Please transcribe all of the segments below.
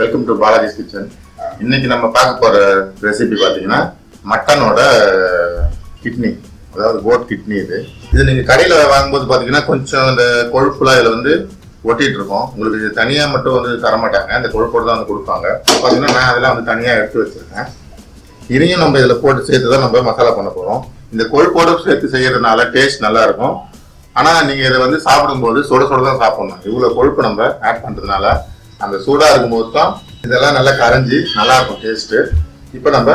Welcome to Balaji's kitchen இன்னைக்கு நம்ம பார்க்க போற ரெசிபி பார்த்தீங்கன்னா மட்டனோட கிட்னி uh, அதாவது கோட் கிட்னி இது. இது நீங்க கடையில வாங்கும்போது பார்த்தீங்கன்னா கொஞ்சம் இந்த கொழுப்புலாம் இதுல வந்து ஒட்டிட்டு இருக்கோம். உங்களுக்கு இது தனியா மட்டும் வந்து தர மாட்டாங்க அந்த கொழுப்போடு தான் வந்து கொடுப்பாங்க. பார்த்தீங்கன்னா நான் அதெல்லாம் வந்து தனியா எடுத்து வச்சிருக்கேன். இதையும் நம்ம இதில் போட்டு சேர்த்து தான் நம்ம மசாலா பண்ண போறோம். இந்த கொழுப்போடு சேர்த்து செய்யறதுனால டேஸ்ட் நல்லா இருக்கும். ஆனா நீங்க இதை வந்து சாப்பிடும்போது சுட சுட தான் சாப்பிடணும். இவ்வளவு கொழுப்பு நம்ம ஆட் பண்றதுனால அந்த சூடா இருக்கும்போது தான் இதெல்லாம் நல்லா கரைஞ்சி நல்லா இருக்கும் டேஸ்ட் இப்போ நம்ம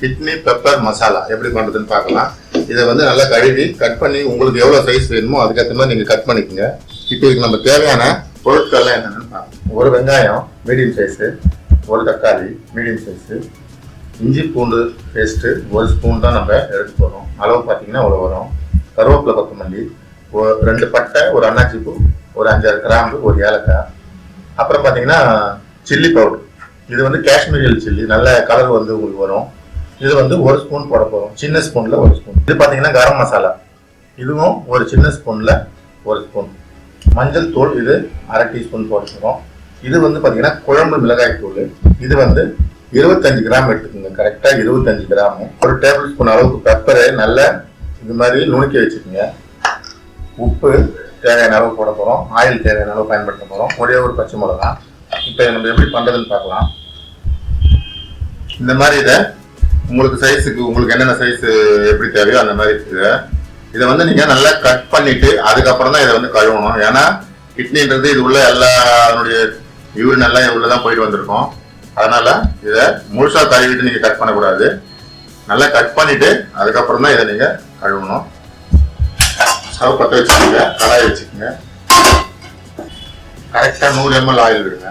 கிட்னி பெப்பர் மசாலா எப்படி பண்றதுன்னு பார்க்கலாம். இதை வந்து நல்லா கழுவி கட் பண்ணி உங்களுக்கு எவ்வளோ சைஸ் வேணுமோ அதுக்கேற்ற மாதிரி நீங்க கட் பண்ணிக்கோங்க. இப்போ இதுக்கு நம்ம தேவையான பொருட்கள்லாம் என்னென்னு பார்க்கலாம். ஒரு வெங்காயம் மீடியம் சைஸு ஒரு தக்காளி மீடியம் சைஸு இஞ்சி பூண்டு பேஸ்ட்டு ஒரு ஸ்பூன் தான் நம்ம எடுக்க போகிறோம் அளவு பார்த்தீங்கன்னா அவ்வளோ வரும். கருவேப்பிலை கொத்தமல்லி ஒரு ரெண்டு பட்டை ஒரு அன்னாச்சி பூ ஒரு அஞ்சாறு கிராம்பு ஒரு ஏலக்காய். அப்புறம் பார்த்தீங்கன்னா சில்லி பவுடர் இது வந்து காஷ்மீரியல் சில்லி நல்ல கலர் வந்து உங்களுக்கு வரும். இது வந்து ஒரு ஸ்பூன் போட போகிறோம் சின்ன ஸ்பூனில் ஒரு ஸ்பூன் இது பார்த்தீங்கன்னா கரம் மசாலா. இதுவும் ஒரு சின்ன ஸ்பூனில் ஒரு ஸ்பூன் மஞ்சள் தூள் இது அரை டீஸ்பூன் போட்டுக்கிறோம். இது வந்து பார்த்தீங்கன்னா குழம்பு மிளகாய் தூள். இது வந்து இருபத்தஞ்சு கிராம் எடுத்துக்கோங்க. கரெக்டாக இருபத்தஞ்சு கிராம். ஒரு டேபிள் ஸ்பூன் அளவுக்கு பெப்பரு நல்லா இது மாதிரி நுணுக்கி வச்சுக்கோங்க. உப்பு தேவையான அளவு போட போகிறோம் ஆயில் தேவையான அளவு பயன்படுத்த போகிறோம் ஒரே ஒரு பச்சை மிளகா. இப்போ நம்ம எப்படி பண்ணுறதுன்னு பார்க்கலாம். இந்த மாதிரி இதை உங்களுக்கு சைஸுக்கு உங்களுக்கு என்னென்ன சைஸ் எப்படி தேவையோ அந்த மாதிரி இதை இதை வந்து நீங்கள் நல்லா கட் பண்ணிவிட்டு அதுக்கப்புறம் தான் இதை வந்து கழுவணும். ஏன்னா கிட்னின்றது இது உள்ள எல்லா அதனுடைய யூரின் எல்லாம் உள்ள தான் போயிட்டு வந்திருக்கோம். அதனால் இதை முழுசாக கழுவிட்டு நீங்கள் கட் பண்ணக்கூடாது. நல்லா கட் பண்ணிவிட்டு அதுக்கப்புறம் தான் இதை நீங்கள் கழுவணும். ஸ்டவ் பற்ற வச்சுக்கோங்க. கடாய் வச்சுக்கோங்க. கரெக்டாக நூறு எம்எல் ஆயில் விடுங்க.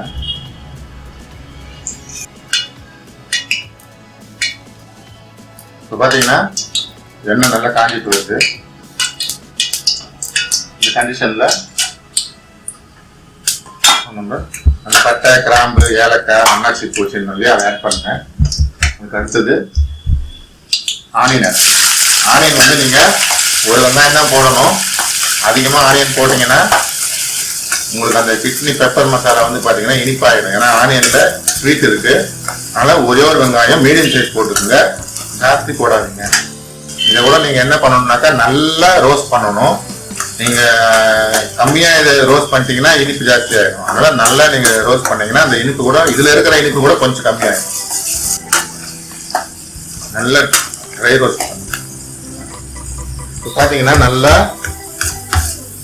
இப்போ பார்த்தீங்கன்னா எண்ணெய் நல்லா காஞ்சிட்டு வருது. இந்த கண்டிஷனில் நம்ம அந்த பட்டை கிராம்பு ஏலக்காய் அண்ணாச்சி பூச்சி இல்லையா? அதை ஆட் பண்ணுங்க. அதுக்கு அடுத்தது ஆனியன் ஆனியன் வந்து நீங்கள் ஒரு வெங்காயம் தான் போடணும்? அதிகமாக ஆனியன் போட்டிங்கன்னா உங்களுக்கு அந்த கிட்னி பெப்பர் மசாலா வந்து பார்த்தீங்கன்னா இனிப்பாகிடும் ஏன்னா ஆனியனில் ஸ்வீட் இருக்குது அதனால் ஒரே ஒரு வெங்காயம் மீடியம் சைஸ் போட்டுக்கோங்க. ஜாஸ்தி போடாதீங்க. இதை கூட நீங்கள் என்ன பண்ணணும்னாக்கா நல்லா ரோஸ்ட் பண்ணணும். நீங்கள் கம்மியாக இதை ரோஸ்ட் பண்ணிட்டீங்கன்னா இனிப்பு ஜாஸ்தி ஆகிடும் அதனால் நல்லா நீங்கள் ரோஸ்ட் பண்ணிங்கன்னா அந்த இனிப்பு கூட இதில் இருக்கிற இனிப்பு கூட கொஞ்சம் கம்மியாகிடும் நல்லா ட்ரை ரோஸ்ட் பண்ணுங்க இப்போ பார்த்தீங்கன்னா நல்லா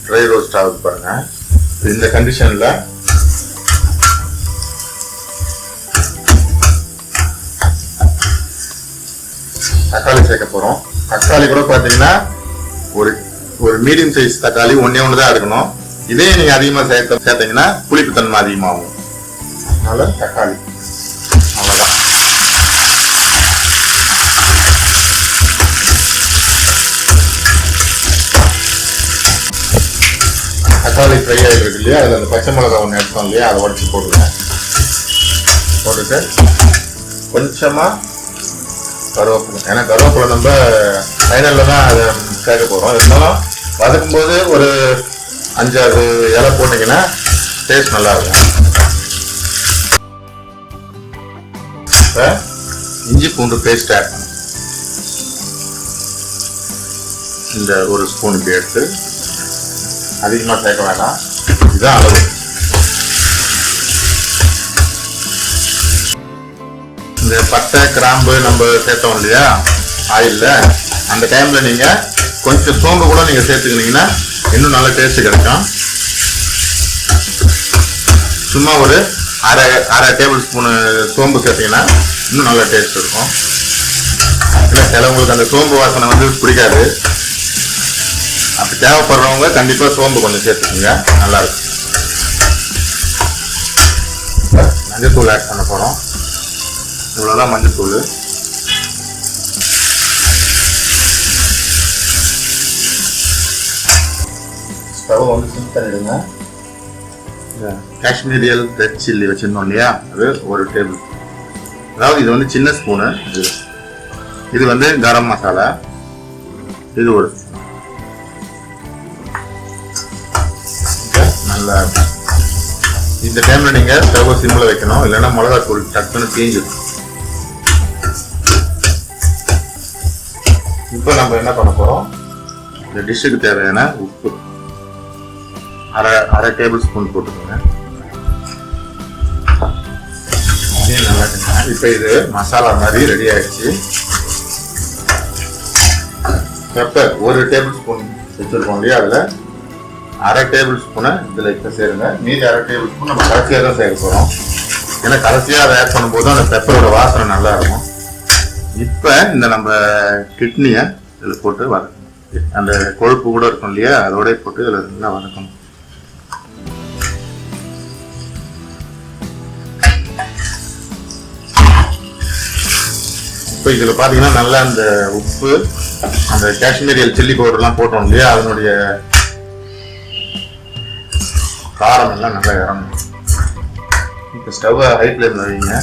ட்ரை ரோஸ்ட் ஆகுது பாருங்க. இந்த கண்டிஷனில் தக்காளி சேர்க்க போகிறோம் தக்காளி கூட பார்த்தீங்கன்னா ஒரு ஒரு மீடியம் சைஸ் தக்காளி ஒன்றே ஒன்று தான் இருக்கணும் இதே நீங்கள் அதிகமாக சேர்த்த சேர்த்தீங்கன்னா புளிப்புத்தன்மை அதிகமாகும். அதனால் தக்காளி. தக்காளி ஃப்ரை ஆகிட்டு இருக்கு இல்லையா? அதில் அந்த பச்சை மிளகா ஒன்று எடுத்தோம் இல்லையா? அதை உடச்சி போடுங்க. போட்டுட்டு கொஞ்சமாக கருவேப்பிலை. ஏன்னா கருவேப்பிலை நம்ம ஃபைனலில் தான் அதை சேர்க்க போகிறோம் இருந்தாலும் வதக்கும்போது ஒரு அஞ்சாறு இலை போட்டிங்கன்னா டேஸ்ட் நல்லாயிருக்கும் இப்போ இஞ்சி பூண்டு பேஸ்ட் ஆட் இந்த ஒரு ஸ்பூன் இப்படி எடுத்து அதிகமாக சேர்க்க வேண்டாம். இதுதான் அளவு. இந்த பட்டை கிராம்பு நம்ம சேர்த்தோம் இல்லையா? ஆயிலில். அந்த டைமில் நீங்கள் கொஞ்சம் சோம்பு கூட நீங்கள் சேர்த்துக்கினீங்கன்னா இன்னும் நல்ல டேஸ்ட் கிடைக்கும். சும்மா ஒரு அரை அரை டேபிள் ஸ்பூனு சோம்பு சேர்த்தீங்கன்னா இன்னும் நல்ல டேஸ்ட் இருக்கும். இல்லை சிலவங்களுக்கு அந்த சோம்பு வாசனை வந்து பிடிக்காது. அப்படி தேவைப்படுறவங்க கண்டிப்பாக சோம்பு கொஞ்சம் சேர்த்துக்கோங்க. நல்லா இருக்கும் மஞ்சத்தூள் ஆட் பண்ண போகிறோம் இவ்வளோதான் மஞ்சத்தூள். ஸ்டவ் வந்து சிம் பண்ணிடுங்க. காஷ்மீரியல் ரெட் சில்லி வச்சுருந்தோம் இல்லையா? அது ஒரு டேபிள் அதாவது இது வந்து சின்ன ஸ்பூனு இது இது வந்து கரம் மசாலா. இது ஒரு நல்லா இந்த டைம்ல நீங்க ஸ்டவ் சிம்ல வைக்கணும். இல்லைன்னா மிளகா தூள் டக்குன்னு தீஞ்சிடும் இப்போ நம்ம என்ன பண்ண போறோம்? இந்த டிஷ்ஷுக்கு தேவையான உப்பு. அரை அரை டேபிள் ஸ்பூன் போட்டுக்கோங்க. நல்லா இப்போ இது மசாலா மாதிரி ரெடி ஆயிடுச்சு. பெப்பர் ஒரு டேபிள் ஸ்பூன் வச்சிருக்கோம் இல்லையா? அதில் அரை டேபிள் ஸ்பூனை இதில் இப்போ சேருங்க. மீதி அரை டேபிள் ஸ்பூன் நம்ம கடைசியாக தான் சேர்க்க போகிறோம் ஏன்னா கடைசியாக அதை ஆட் பண்ணும்போது அந்த பெப்பரோட வாசனை நல்லா இருக்கும். இப்போ இந்த நம்ம கிட்னியை இதில் போட்டு வதக்கணும் அந்த கொழுப்பு கூட இருக்கும் இல்லையா? அதோட போட்டு இதில் நல்லா வதக்கணும். இப்போ இதில் பார்த்தீங்கன்னா நல்லா அந்த உப்பு அந்த காஷ்மீரியல் சில்லி பவுடர்லாம் போட்டோம் இல்லையா? அதனுடைய காரம் எல்லாம் நல்லா இறங்கும். இப்போ ஸ்டவ்வை ஹை ஃப்ளேமில் வைங்க.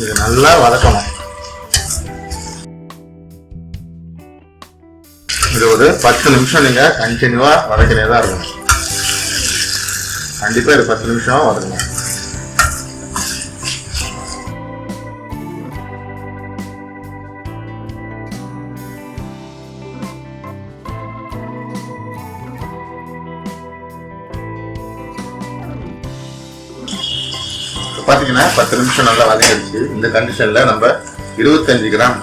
இது நல்லா வதக்கணும். இது ஒரு பத்து நிமிஷம் நீங்கள் கண்டினியூவாக வதக்கினே தான் இருக்கணும். கண்டிப்பாக இது பத்து நிமிஷம் வதக்கணும். பார்த்தீங்கன்னா பத்து நிமிஷம் நல்லா வதங்கிடுச்சு. இந்த கண்டிஷன்ல நம்ம இருபத்தஞ்சு கிராம்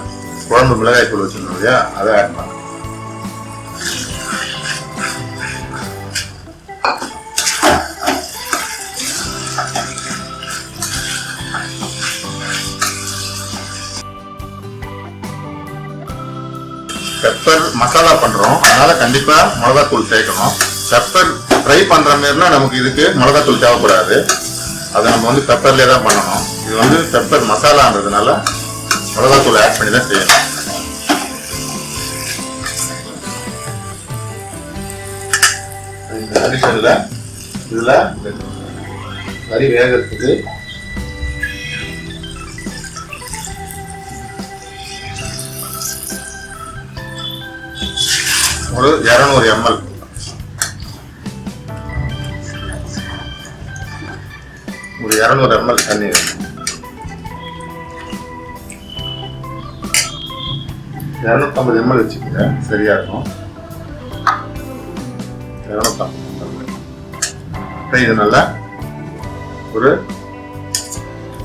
குழம்பு மிளகாய் தூள் வச்சுருந்தோம் இல்லையா? அதை ஆட் பண்ணலாம். பெப்பர் மசாலா பண்றோம். அதனால கண்டிப்பா மிளகாத்தூள் சேர்க்கணும். பெப்பர் ஃப்ரை பண்ற மாதிரினா நமக்கு இதுக்கு மிளகாத்தூள் தேவைப்படாது. அதை நம்ம வந்து பெப்பர்லேயே தான் பண்ணணும். இது வந்து பெப்பர் மசாலான்றதுனால மிளகாத்தூள் ஆட் பண்ணி தான் செய்யணும். இந்த இதில் கறி வேகிறதுக்கு ஒரு இரநூறு எம்எல் இரநூறு எம்எல் தண்ணி வேணும். இரநூத்தம்பது எம்எல் வச்சுக்கோங்க சரியா இருக்கும். இரநூத்தம்பது எம்எல் இப்போ இது நல்லா ஒரு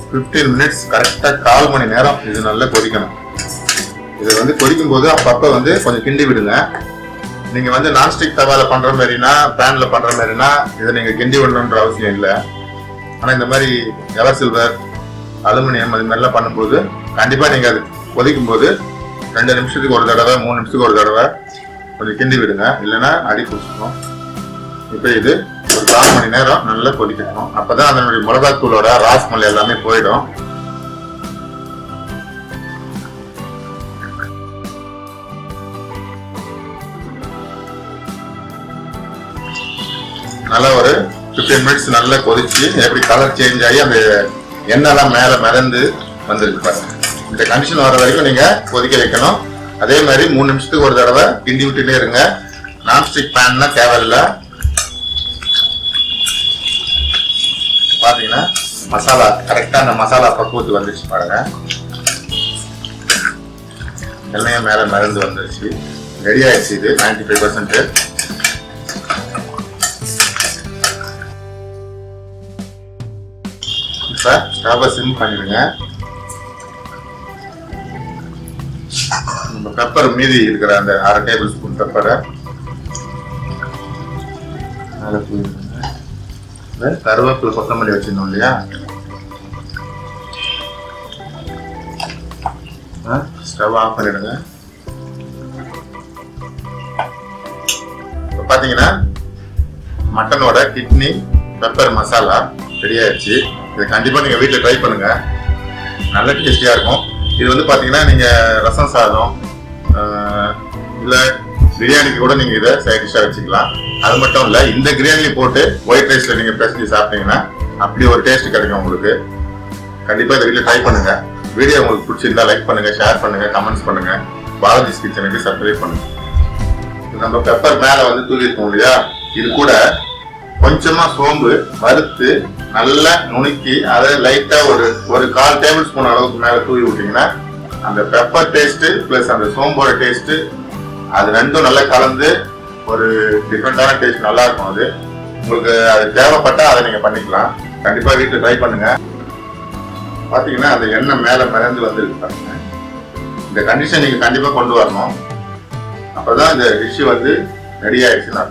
ஃபிஃப்டீன் மினிட்ஸ் கரெக்டாக கால் மணி நேரம் இது நல்லா கொதிக்கணும். இது வந்து கொதிக்கும் போது அப்பப்போ வந்து கொஞ்சம் கிண்டி விடுங்க. நீங்கள் வந்து நான்ஸ்டிக் தவாவில் பண்ணுற மாதிரினா பேனில் பண்ணுற மாதிரினா இதை நீங்கள் கிண்டி விடணுன்ற அவசியம் இல்லை. ஆனால் இந்த மாதிரி எவர் சில்வர் அலுமினியம் அது மாதிரிலாம் பண்ணும்போது கண்டிப்பாக நீங்கள் அது கொதிக்கும் போது ரெண்டு நிமிஷத்துக்கு ஒரு தடவை மூணு நிமிஷத்துக்கு ஒரு தடவை கொஞ்சம் கிண்டி விடுங்க. இல்லைன்னா அடி பிடிச்சிக்கும். இப்போ இது ஒரு கால் மணி நேரம் நல்லா கொதிக்கணும். அப்போ தான் அதனுடைய மிளகாத்தூளோட ராஸ்மல் எல்லாமே போயிடும். மினிட்ஸ் நல்லா கொதிச்சு எப்படி கலர் சேஞ்ச் ஆகி அந்த எண்ணெய்லாம் மேலே மிதந்து வந்துருக்கு பாருங்க. இந்த கண்டிஷன் வர வரைக்கும் நீங்கள் கொதிக்க வைக்கணும். அதே மாதிரி மூணு நிமிஷத்துக்கு ஒரு தடவை கிண்டி விட்டுட்டே இருங்க. நான்ஸ்டிக் பேன்லாம் தேவையில்லை. பார்த்தீங்கன்னா மசாலா கரெக்டாக அந்த மசாலா பக்குவத்துக்கு வந்துருச்சு பாருங்க. எண்ணெயும் மேலே மிதந்து வந்துருச்சு. ரெடி ஆயிடுச்சு இது நைன்டி ஃபைவ் பர்சன்ட்டு இப்போ ஸ்டவ்வை சிம் பண்ணிடுங்க. நம்ம பெப்பர் மீதி இருக்கிற அந்த அரை டேபிள் ஸ்பூன் பெப்பரை மேலே தூவிடுங்க கருவேப்பிலை கொத்தமல்லி வச்சிருந்தோம் இல்லையா? ஸ்டவ் ஆஃப் பண்ணிடுங்க. இப்போ பார்த்தீங்கன்னா மட்டனோட கிட்னி பெப்பர் மசாலா ரெடி ஆயிடுச்சு. இதை கண்டிப்பாக நீங்கள் வீட்டில் ட்ரை பண்ணுங்க. நல்ல டேஸ்டியா இருக்கும். இது வந்து பார்த்தீங்கன்னா நீங்கள் ரசம் சாதம் இல்லை பிரியாணிக்கு கூட நீங்கள் இதை சைட் வச்சுக்கலாம். அது மட்டும் இல்லை இந்த கிரேவி போட்டு ஒயிட் ரைஸில் நீங்கள் பிசைஞ்சு சாப்பிட்டீங்கன்னா அப்படி ஒரு டேஸ்ட் கிடைக்கும் உங்களுக்கு. கண்டிப்பாக இதை வீட்டில் ட்ரை பண்ணுங்க. வீடியோ உங்களுக்கு பிடிச்சிருந்தா லைக் பண்ணுங்க ஷேர் பண்ணுங்க கமெண்ட்ஸ் பண்ணுங்க. பாலாஜிஸ் கிச்சனுக்கு சப்ஸ்கிரைப் பண்ணுங்க. நம்ம பெப்பர் மேல வந்து தூவிருக்கோம் இல்லையா? இது கூட கொஞ்சமா சோம்பு வறுத்து நல்லா நுணுக்கி அதை லைட்டா ஒரு ஒரு கால் டேபிள் ஸ்பூன் அளவுக்கு மேல தூவி விட்டீங்கன்னா அந்த பெப்பர் டேஸ்ட் பிளஸ் அந்த சோம்போட டேஸ்ட் அது ரெண்டும் நல்லா கலந்து ஒரு டிஃப்ரெண்டான டேஸ்ட் நல்லா இருக்கும் அது. உங்களுக்கு அது தேவைப்பட்டா அதை நீங்க பண்ணிக்கலாம். கண்டிப்பா வீட்டுல ட்ரை பண்ணுங்க. பாத்தீங்கன்னா அந்த எண்ணெய் மேல மிதந்து வந்துருக்கு பாருங்க. இந்த கண்டிஷன் நீங்க கண்டிப்பா கொண்டு வரணும். அப்பதான் இந்த டிஷ்ஷு வந்து ரெடி ஆயிடுச்சுன்னா